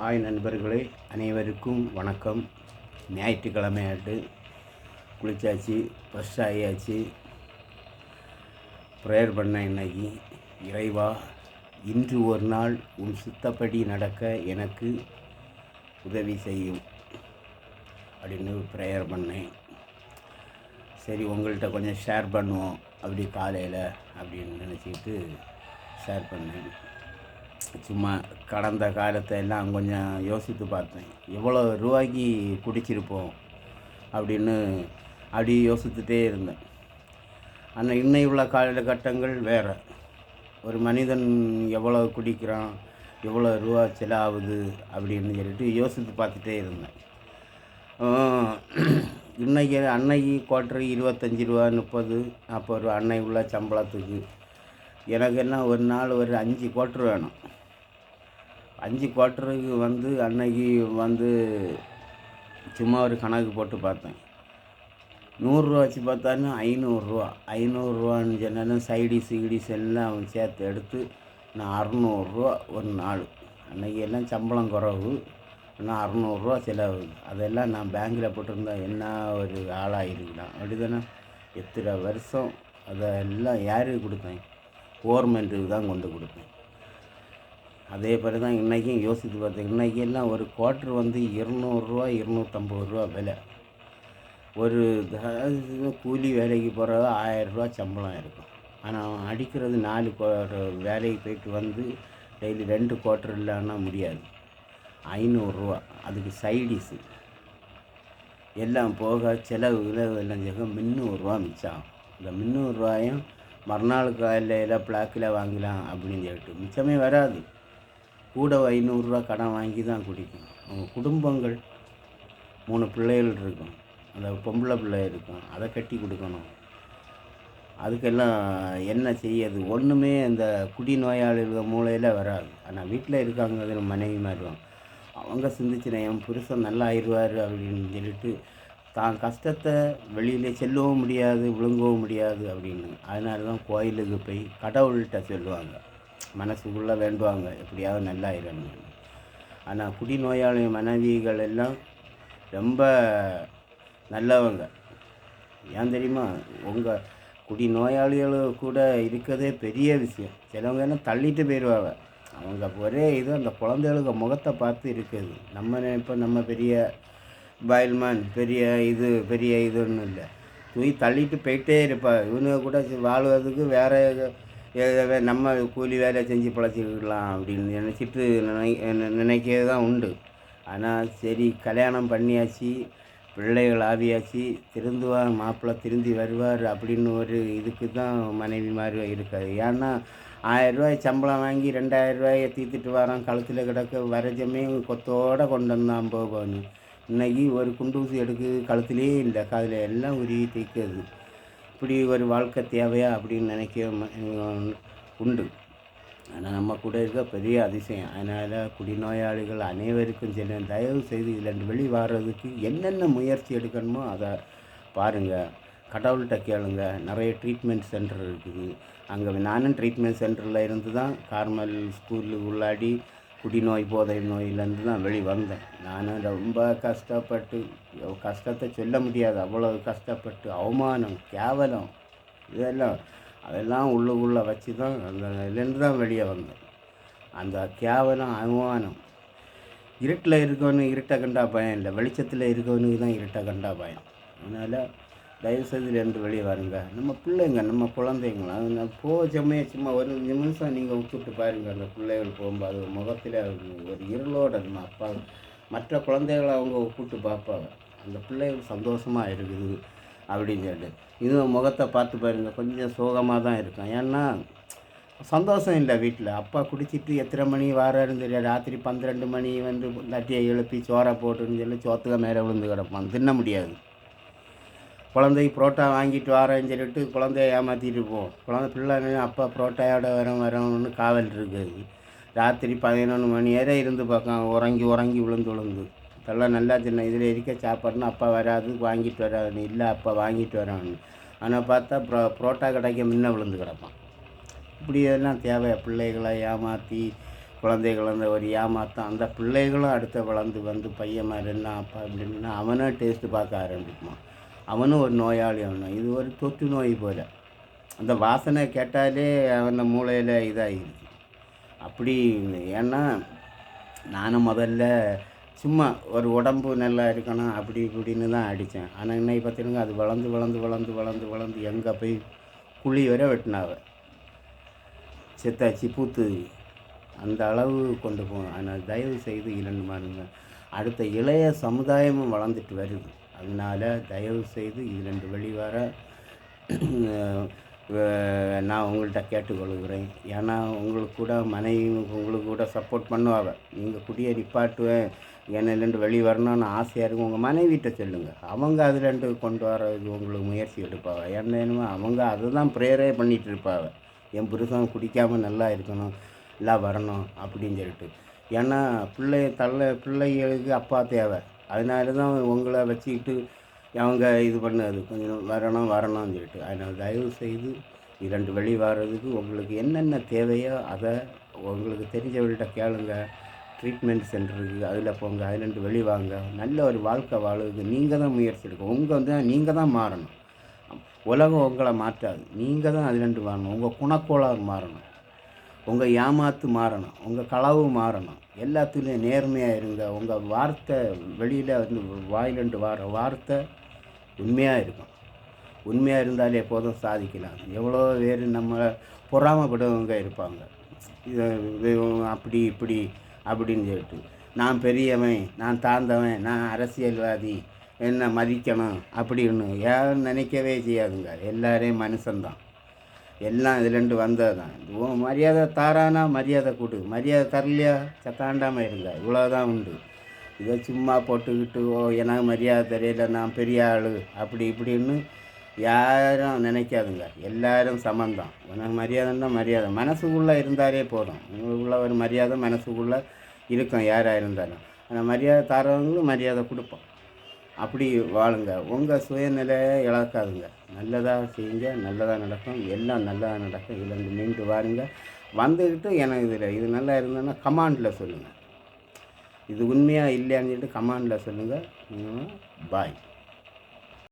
ஆய் நண்பர்களே அனைவருக்கும் வணக்கம். ஞாயிற்றுக்கிழமை ஆட்டு குளிச்சாச்சு ஃப்ரெஷ் ஆகியாச்சு ப்ரேயர் பண்ண இன்னைக்கு இறைவா இன்று ஒரு நாள் உன் சித்தப்படி நடக்க எனக்கு உதவி செய்யும் அப்படின்னு ப்ரேயர் பண்ணேன். சரி உங்கள்கிட்ட கொஞ்சம் ஷேர் பண்ணுவோம் அப்படி காலையில் அப்படின்னு நினச்சிக்கிட்டு ஷேர் பண்ணேன். சும்மா கடந்த காலத்தை எல்லாம் கொஞ்சம் யோசித்து பார்த்தேன். எவ்வளோ ரூபாய்க்கு குடிச்சிருப்போம் அப்படின்னு அப்படி யோசித்துட்டே இருந்தேன். ஆனால் இன்னும் உள்ள காலகட்டங்கள் வேறு. ஒரு மனிதன் எவ்வளோ குடிக்கிறான் எவ்வளோ ரூபா செலவாகுது அப்படின்னு சொல்லிட்டு யோசித்து பார்த்துட்டே இருந்தேன். இன்றைக்கி இன்னைக்கு அன்னைக்கு குவார்ட்ரு இருபத்தஞ்சி ரூபா முப்பது நாற்பது ரூபா அன்னை உள்ள சம்பளத்துக்கு எனக்கு என்ன ஒரு நாள் ஒரு அஞ்சு குவார்ட்ரு வேணும். அஞ்சு குவார்ட்டருக்கு வந்து அன்னைக்கு வந்து சும்மா ஒரு கணக்கு போட்டு பார்த்தேன். நூறுரூவா வச்சு பார்த்தாலும் ஐநூறுரூவா. ஐநூறுரூவான்னு சொன்னாலும் சைடி சீடிஸ் எல்லாம் அவன் சேர்த்து எடுத்து நான் அறநூறுரூவா ஒரு நாள். அன்னைக்கு எல்லாம் சம்பளம் குறவு. ஆனால் அறநூறுரூவா செலவு. அதெல்லாம் நான் பேங்கில் போட்டிருந்தா என்ன ஒரு ஆளாயிருக்கலாம் அப்படிதானே? எத்தனை வருஷம்? அதெல்லாம் யாருக்கு கொடுத்தேன்? கவர்மெண்ட்டுக்கு தான் கொண்டு கொடுப்பேன் அதே மாதிரி தான் இன்றைக்கும் யோசித்து பார்த்தேன் இன்றைக்கி எல்லாம் ஒரு குவார்ட்ரு வந்து இருநூறுரூவா இருநூற்றம்பது ரூபா விலை. ஒரு கூலி வேலைக்கு போகிறது ஆயரூபா சம்பளம் இருக்கும். ஆனால் அவன் அடிக்கிறது நாலு வேலைக்கு போயிட்டு வந்து டெய்லி ரெண்டு குவார்ட்ரு இல்லைன்னா முடியாது. ஐநூறுரூவா அதுக்கு சைடிஸு எல்லாம் போக செலவு கிலவு எல்லாம் சேர்க்க முந்நூறுரூவா மிச்சம் இந்த முந்நூறுரூவாயும் மறுநாள் காலையில் பிளாக்கில் வாங்கலாம் அப்படின்னு சொல்லிட்டு மிச்சமே வராது. கூட ஐநூறுரூவா கடன் வாங்கி தான் குடிக்கும் அவங்க குடும்பங்கள் மூணு பிள்ளைகள் இருக்கும். அந்த பொம்பளை பிள்ளை இருக்கும். அதை கட்டி கொடுக்கணும். அதுக்கெல்லாம் என்ன செய்யறது? ஒன்றுமே அந்த குடி நோயாளிகள் மூளையில் வராது. ஆனால் வீட்டில் இருக்காங்க மனைவி மாறுவாங்க அவங்க சிந்திச்சினா என் புருஷன் நல்லா ஆயிடுவார் அப்படின்னு சொல்லிட்டு தான் கஷ்டத்தை வெளியில் செல்லவும் முடியாது விழுங்கவும் முடியாது அப்படின்னு. அதனால தான் கோயிலுக்கு போய் கடவுள்கிட்ட சொல்லுவாங்க. மனசுக்குள்ளே வேண்டுவாங்க. எப்படியாவது நல்லா ஆனால் குடிநோயாளி மனைவிகள் எல்லாம் ரொம்ப நல்லவங்க. ஏன் தெரியுமா? உங்கள் குடி நோயாளிகள் கூட இருக்கிறதே பெரிய விஷயம். சிலவங்க என்ன தள்ளிட்டு போயிடுவாங்க. அவங்க ஒரே இது அந்த குழந்தைகளுக்கு முகத்தை பார்த்து இருக்குது நம்ம இப்போ நம்ம பெரிய பாயில்மேன் பெரிய இது பெரிய இதுன்னு இல்லை. தூய் தள்ளிட்டு போயிட்டே இருப்பாள் இவனுங்க கூட வாழ்வதுக்கு வேறு வேற நம்ம கூலி வேலை செஞ்சு பிழைச்சிக்கலாம் அப்படின்னு நினச்சிட்டு நினை நினைக்கிறது தான் உண்டு. ஆனால் சரி கல்யாணம் பண்ணியாச்சு பிள்ளைகள் ஆவியாச்சு திருந்துவார் மாப்பிள்ளை திருந்தி வருவார் அப்படின்னு ஒரு இதுக்கு தான் மனைவி மாதிரி இருக்காது. ஏன்னா ஆயிரம் ரூபாய் சம்பளம் வாங்கி ரெண்டாயிரம் ரூபாயை தீர்த்துட்டு வரோம் கழுத்தில் கிடக்க வரஜமே கொத்தோட கொண்டு வந்தான் போகணும். இன்றைக்கி ஒரு குண்டூசி எடுக்கு கழுத்துலேயே இல்லை காதில் எல்லாம் உருவி தைக்கிறது இப்படி ஒரு வாழ்க்கை தேவையா அப்படின்னு நினைக்க உண்டு. ஆனால் நம்ம கூட இருக்க பெரிய அதிசயம். அதனால் குடிநோயாளிகள் அனைவருக்கும் செல்ல தயவு செய்து இதில் வெளி வர்றதுக்கு என்னென்ன முயற்சி எடுக்கணுமோ அதை பாருங்கள் கடவுள்கிட்ட கேளுங்க. நிறைய ட்ரீட்மெண்ட் சென்டர் இருக்குது. அங்கே நானும் ட்ரீட்மெண்ட் சென்டரில் இருந்து தான் கார்மல் ஸ்கூலுக்கு உள்ளாடி குடிநோய் போதை நோயிலேருந்து தான் வெளி வந்தேன். நான் ரொம்ப கஷ்டப்பட்டு கஷ்டத்தை சொல்ல முடியாது. அவ்வளோ கஷ்டப்பட்டு அவமானம் கேவலம் இதெல்லாம் அதெல்லாம் உள்ளுக்குள்ளே வச்சு தான் அந்த இதுலேருந்து தான் வெளியே வந்தேன். அந்த கேவலம் அவமானம் இருட்டில் இருக்கவனு இருட்டை கண்டா பயம் இல்லை. வெளிச்சத்தில் இருக்கவனுக்கு தான் இருட்டை கண்டா பயம். அதனால் தயவுசெய்து ரெண்டு வெளியே வருங்க. நம்ம பிள்ளைங்க நம்ம குழந்தைங்களா அது போச்சமே சும்மா ஒரு நிமிஷம் நீங்கள் விட்டுட்டு பாருங்க அந்த பிள்ளைகள் போகும்போது முகத்தில் ஒரு இருளோட நம்ம அப்பா மற்ற குழந்தைகளை அவங்க கூப்பிட்டு பார்ப்பாங்க. அந்த பிள்ளைகள் சந்தோஷமாக இருக்குது அப்படின்னு சொல்லிட்டு இதுவும் முகத்தை பார்த்து பாருங்க கொஞ்சம் சோகமாக தான் இருக்கும். ஏன்னா சந்தோஷம் இல்லை வீட்டில். அப்பா குடிச்சிட்டு எத்தனை மணி வாராருன்னு தெரியாது. ராத்திரி பன்னிரெண்டு மணி வந்து தட்டியை எழுப்பி சோறை போட்டுன்னு சொல்லி சோத்துக்க மேலே விழுந்து கிடப்பான். தின்ன முடியாது. குழந்தை புரோட்டா வாங்கிட்டு வரேன்னு சொல்லிட்டு குழந்தைய ஏமாற்றிட்டு போவோம் குழந்தை பிள்ளைங்க அப்பா புரோட்டாயோட வரோம் வரோம்னு காவல் இருக்குது. ராத்திரி பதினொன்று மணி வரை இருந்து பார்க்கலாம். உறங்கி உறங்கி விழுந்து விழுந்து. இதெல்லாம் நல்லா சின்ன இதில் இருக்க சாப்பாடுன்னு அப்பா வராது வாங்கிட்டு வராதுன்னு இல்லை அப்பா வாங்கிட்டு வரான்னு. ஆனால் பார்த்தா ப்ரோ புரோட்டா கடைக்க முன்ன விழுந்து கிடப்பான். இப்படி எல்லாம் தேவை பிள்ளைகளை ஏமாற்றி குழந்தைகள் அந்த ஒரு ஏமாத்தம் அந்த பிள்ளைகளும் அடுத்த வளர்ந்து வந்து பையன் மாதிரி என்ன அப்பா அப்படின்னா அவனும் டேஸ்ட்டு பார்க்க ஆரம்பிக்குமா அவனும் ஒரு நோயாளி அவனும் இது ஒரு தொற்று நோய் போல். அந்த வாசனை கேட்டாலே அவன் மூளையில் இதாகிடுச்சு அப்படி ஏன்னா நானும் முதல்ல சும்மா ஒரு உடம்பு நல்லா இருக்கணும் அப்படி இப்படின்னு தான் அடித்தேன். ஆனால் இன்னைக்கு பார்த்தீங்கன்னா அது வளர்ந்து வளர்ந்து வளர்ந்து வளர்ந்து வளர்ந்து எங்கே போய் குழி வரை வெட்டினாவ. செத்தாச்சு பூத்து. அந்த அளவு கொண்டு போகணும் ஆனால் தயவு செய்து இரண்டு மாறுங்க அடுத்த இளைய சமுதாயமும் வளர்ந்துட்டு வருது. அதனால் தயவு செய்து இரண்டு வெளிவர நான் உங்கள்கிட்ட கேட்டுக்கொள்கிறேன். ஏன்னா உங்களுக்கு கூட மனைவி உங்களுக்கு கூட சப்போர்ட் பண்ணுவாங்க. நீங்கள் குடியை நிப்பாட்டுவேன் என்னிலேருந்து வெளியே வரணும்னு ஆசையாக இருக்கும் உங்கள் மனைவிட்ட சொல்லுங்கள் அவங்க அதுலேருந்து கொண்டு வரது உங்களுக்கு முயற்சி எடுப்பாங்க. என்னென்னமோ அவங்க அதை தான் ப்ரேயரே பண்ணிகிட்டு இருப்பாங்க. என் புருஷன் குடிக்காமல் நல்லா இருக்கணும் எல்லாம் வரணும் அப்படின்னு சொல்லிட்டு. ஏன்னா பிள்ளை தள்ள பிள்ளைகளுக்கு அப்பா தேவை. அதனால தான் உங்களை வச்சுக்கிட்டு அவங்க இது பண்ணது. கொஞ்சம் வரணும் வரணும்னு சொல்லிட்டு. அதனால் தயவு செய்து இரண்டு வெளி வர்றதுக்கு உங்களுக்கு என்னென்ன தேவையோ அதை உங்களுக்கு தெரிஞ்சவர்கிட்ட கேளுங்க. ட்ரீட்மெண்ட் சென்டர் இருக்குது அதில் போங்க அதுலேருந்து வெளி வாங்க. நல்ல ஒரு வாழ்க்கை வாழுது நீங்கள் தான் முயற்சி எடுக்கணும். உங்கள் வந்து நீங்கள் தான் மாறணும். உலகம் உங்களை மாற்றாது. நீங்கள் தான் அது ரெண்டு மாறணும் உங்கள் குணக்கோளாறு மாறணும். உங்கள் ஏமாத்து மாறணும் உங்கள் களவு மாறணும். எல்லாத்துலேயும் நேர்மையாக இருங்க. உங்கள் வார்த்தை வெளியில் வந்து வாயிலண்டு வார வார்த்தை உண்மையாக இருக்கும். உண்மையாக இருந்தாலே எப்போதும் சாதிக்கலாம். எவ்வளோ பேர் நம்ம பொறாமப்படுவங்க இருப்பாங்க. இது அப்படி இப்படி அப்படின்னு சொல்லிட்டு. நான் பெரியவன் நான் தாழ்ந்தவன் நான் அரசியல்வாதி என்ன மதிக்கணும் அப்படின்னு யாரும் நினைக்கவே செய்யாதுங்க. எல்லாரையும் மனுஷன்தான். எல்லாம் இதுலேருந்து வந்தது தான் உன் மரியாதை தாரானா மரியாதை கொடு மரியாதை தரலையா? சத்தாண்டாமல் இவ்வளோ இவ்வளோதான் உண்டு. இதை சும்மா போட்டுக்கிட்டு ஓ எனக்கு மரியாதை தெரியல நான் பெரிய ஆள் அப்படி இப்படின்னு யாரும் நினைக்காதுங்க. எல்லாரும் சமந்தான் உனக்கு மரியாதைன்னா மரியாதை. மனசுக்குள்ளே இருந்தாலே போதும். உங்களுக்குள்ள ஒரு மரியாதை மனசுக்குள்ளே இருக்கும் யாராக இருந்தாலும். ஆனால் மரியாதை தரவங்களும் மரியாதை கொடுப்போம். அப்படி வாழுங்க. உங்கள் சுயநிலையை இழக்காதுங்க. நல்லதாக செய்யுங்க நல்லதாக நடக்கும் எல்லாம் நல்லதாக நடக்கும். இதுலேருந்து மீண்டு வாருங்க. வந்துக்கிட்டு எனக்கு இதில் இது நல்லா இருந்ததுன்னா கமாண்டில் சொல்லுங்கள் இது உண்மையாக இல்லையான்னு சொல்லிட்டு கமாண்டில் சொல்லுங்கள் பாய்.